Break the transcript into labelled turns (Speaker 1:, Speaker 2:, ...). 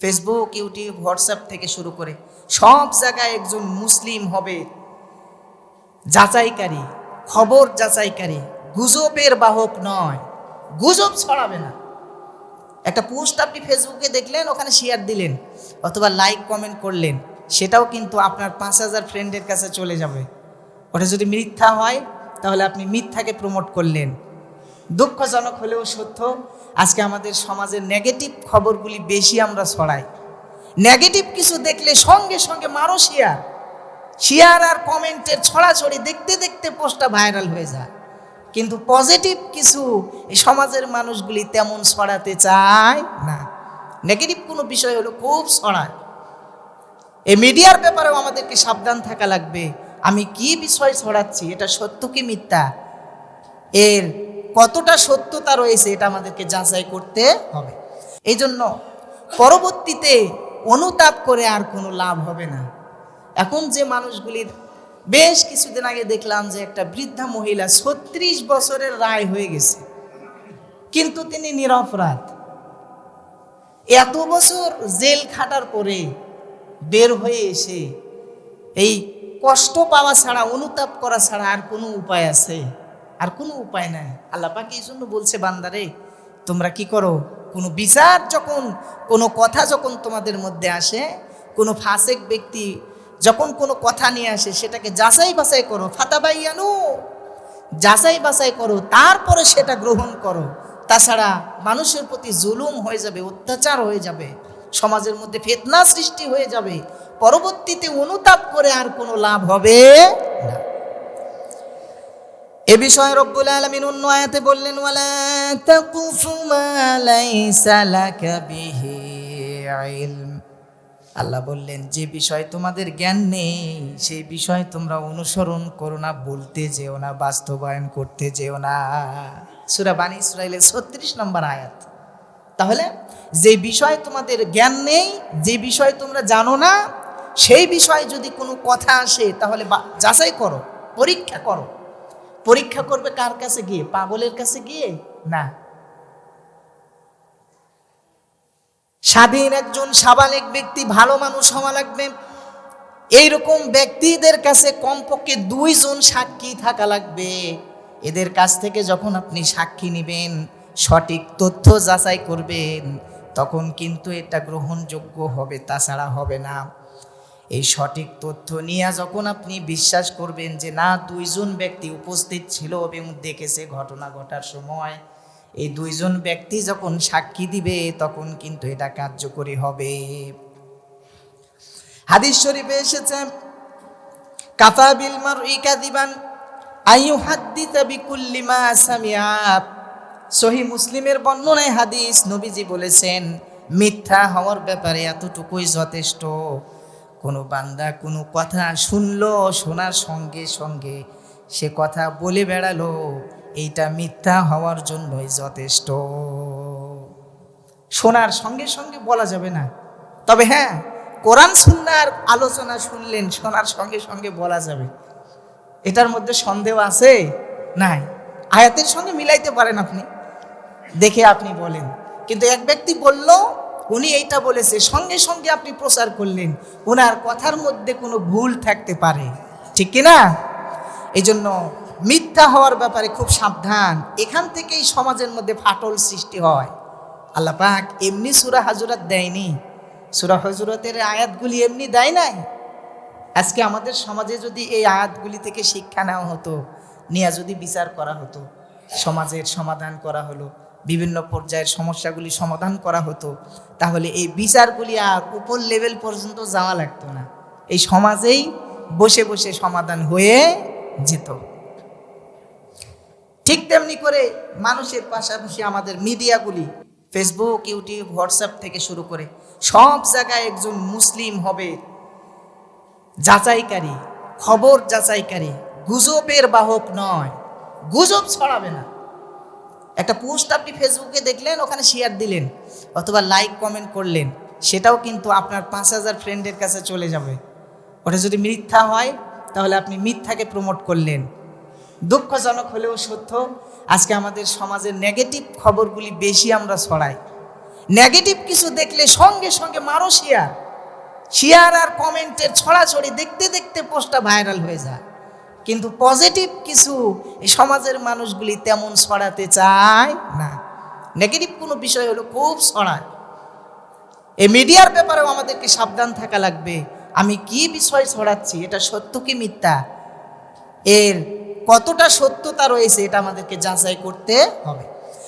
Speaker 1: Facebook YouTube WhatsApp থেকে শুরু করে সব জায়গায় একজন মুসলিম হবে। যাচাইকারী, খবর যাচাইকারী, গুজবের বাহক নয়। গুজব ছড়াবে না। একটা পোস্ট আপনি ফেসবুকে দেখলেন, ওখানে শেয়ার দিলেন, অথবা লাইক কমেন্ট করলেন, সেটাও কিন্তু আপনার পাঁচ হাজার ফ্রেন্ডের কাছে চলে যাবে। ওটা যদি মিথ্যা হয়, তাহলে আপনি মিথ্যাকে প্রমোট করলেন। দুঃখজনক হলেও সত্য, আজকে আমাদের সমাজের নেগেটিভ খবরগুলি বেশি আমরা ছড়াই। নেগেটিভ কিছু দেখলে সঙ্গে সঙ্গে মারো শেয়ার শেয়ার আর কমেন্টের ছড়াছড়ি দেখতে দেখতে পোস্টটা ভাইরাল হয়ে যায়। কিন্তু পজিটিভ কিছু এই সমাজের মানুষগুলি তেমন ছড়াতে চায় না। নেগেটিভ কোনো বিষয় হলো খুব ছড়ায়। এই মিডিয়ার ব্যাপারেও আমাদেরকে সাবধান থাকা লাগবে। আমি কি বিষয় ছড়াচ্ছি, এটা সত্য কি মিথ্যা? এর কতটা সত্যতা রয়েছে এটা আমাদেরকে যাচাই করতে হবে। এই জন্য পরবর্তীতে অনুতাপ করে আর কোনো লাভ হবে না। এখন যে মানুষগুলির বেশ কিছুদিন আগে দেখলাম যে একটা বৃদ্ধা মহিলা ছত্রিশ বছরের রায় হয়ে গেছে। কিন্তু তিনি নিরপরাধ। এত বছর জেল খাটার পরে বের হয়ে এসে এই কষ্ট পাওয়া ছাড়া, অনুতাপ করা ছাড়া আর কোনো উপায় আছে? আর কোনো উপায় নাই। আল্লাহ পাকে এই জন্য বলছে, বান্দারে, তোমরা কি করো? কোনো বিচার যখন, কোনো কথা যখন তোমাদের মধ্যে আসে, কোনো ফাসেক ব্যক্তি যখন কোনো কথা নিয়ে আসে, সেটাকে যাচাই বাছাই করো। ফাতাবাইয়ানু, যাচাই বাছাই করো, তারপরে সেটা গ্রহণ করো। তাছাড়া মানুষের প্রতি জুলুম হয়ে যাবে, অত্যাচার হয়ে যাবে, সমাজের মধ্যে ফেতনা সৃষ্টি হয়ে যাবে, পরবর্তীতে অনুতাপ করে আর কোনো লাভ হবে না। এ বিষয়ে রব্বুল আলামিন অন্য আয়াতে বললেন আল্লাহ বললেন, যে বিষয় তোমাদের জ্ঞান নেই, সেই বিষয় তোমরা অনুসরণ করো না, বলতে যেও না, বাস্তবায়ন করতে যেও না। সুরা বানী ইসরায়েলের ছত্রিশ নম্বর আয়াত। তাহলে, যে বিষয় তোমাদের জ্ঞান নেই, যে বিষয় তোমরা জানো না, সেই বিষয়ে যদি কোনো কথা আসে, তাহলে যাচাই করো, পরীক্ষা করো। পরীক্ষা করবে কার কাছে গিয়ে? পাগলের কাছে গিয়ে? না। স্বাধীন একজন সাবালিক ব্যক্তি, ভালো মানুষ হওয়া লাগবে। এইরকম ব্যক্তিদের কাছে কমপক্ষে দুইজন সাক্ষী থাকা লাগবে। এদের কাছ থেকে যখন আপনি সাক্ষী নেবেন, সঠিক তথ্য যাচাই করবেন, তখন কিন্তু এটা গ্রহণযোগ্য হবে, তাছাড়া হবে না। এই সঠিক তথ্য নিয়ে যখন আপনি বিশ্বাস করবেন যে না, দুইজন ব্যক্তি উপস্থিত ছিল এবং দেখেছে ঘটনা ঘটার সময়, এই দুইজন ব্যক্তি যখন সাক্ষী দিবে, তখন কিন্তু এটা কার্যকরী হবে। হাদিস শরীফে এসেছে, কাফা বিল মারই কাদিবান আইয়ু হাদ্দিতা বিকুল্লি মা সামিআ। সহি মুসলিমের বর্ণনায় হাদিস নবীজি বলেছেন, মিথ্যা হওয়ার ব্যাপারে এতটুকুই যথেষ্ট। কোনো বান্দা কোনো কথা শুনলো, শোনার সঙ্গে সঙ্গে সে কথা বলে বেড়ালো, এইটা মিথ্যা হওয়ার জন্যই যথেষ্ট। শোনার সঙ্গে সঙ্গে বলা যাবে না। তবে হ্যাঁ কোরআন, সুন্নার আলোচনা শুনলেন, শোনার সঙ্গে সঙ্গে বলা যাবে। এটার মধ্যে সন্দেহ আছে? নাই। আয়াতের সঙ্গে মিলাইতে পারেন আপনি। দেখে আপনি বলেন। কিন্তু এক ব্যক্তি বলল উনি এইটা বলেছে, সঙ্গে সঙ্গে আপনি প্রচার করলেন, ওনার কথার মধ্যে কোনো ভুল থাকতে পারে। ঠিক কি না এই জন্য মিথ্যা হওয়ার ব্যাপারে খুব সাবধান। এখান থেকেই সমাজের মধ্যে ফাটল সৃষ্টি হয়। আল্লাহ পাক এমনি সুরা হাজুরাত দেয়নি। সুরা হজরতের আয়াতগুলি এমনি দেয় নাই? আজকে আমাদের সমাজে যদি এই আয়াতগুলি থেকে শিক্ষা নেওয়া হতো, নিয়ে যদি বিচার করা হতো, সমাজের সমাধান করা হলো বিভিন্ন পর্যায়ের সমস্যাগুলি সমাধান করা হতো, তাহলে এই বিচারগুলি আর উপর লেভেল পর্যন্ত যাওয়া লাগতো না। এই সমাজেই বসে বসে সমাধান হয়ে যেত। ঠিক তেমনি করে মানুষের পাশাপাশি আমাদের মিডিয়াগুলি ফেসবুক ইউটিউব হোয়াটসঅ্যাপ থেকে শুরু করে সব জায়গায় একজন মুসলিম হবে, যাচাইকারী, খবর যাচাইকারী, গুজবের বাহক নয়, গুজব ছড়াবে না। একটা পোস্ট আপনি ফেসবুকে দেখলেন, ওখানে শেয়ার দিলেন, অথবা লাইক কমেন্ট করলেন, সেটাও কিন্তু আপনার পাঁচ হাজার ফ্রেন্ডের কাছে চলে যাবে। ওটা যদি মিথ্যা হয়, তাহলে আপনি মিথ্যাকে প্রমোট করলেন। দুঃখজনক হলেও সত্য, আজকে আমাদের সমাজের নেগেটিভ খবরগুলি বেশি আমরা ছড়াই। নেগেটিভ কিছু দেখলে সঙ্গে সঙ্গে মারো শেয়ার শেয়ার আর কমেন্টের ছড়াছড়ি দেখতে দেখতে পোস্টটা ভাইরাল হয়ে যায়। কিন্তু পজিটিভ কিছু এই সমাজের মানুষগুলি তেমন ছড়াতে চায় না। নেগেটিভ কোনো বিষয় হলো খুব ছড়ায়। এই মিডিয়ার ব্যাপারেও আমাদেরকে সাবধান থাকা লাগবে। আমি কি বিষয় ছড়াচ্ছি, এটা সত্য কি মিথ্যা? এর কতটা সত্যতা রয়েছে, এটা আমাদেরকে যাচাই করতে হবে।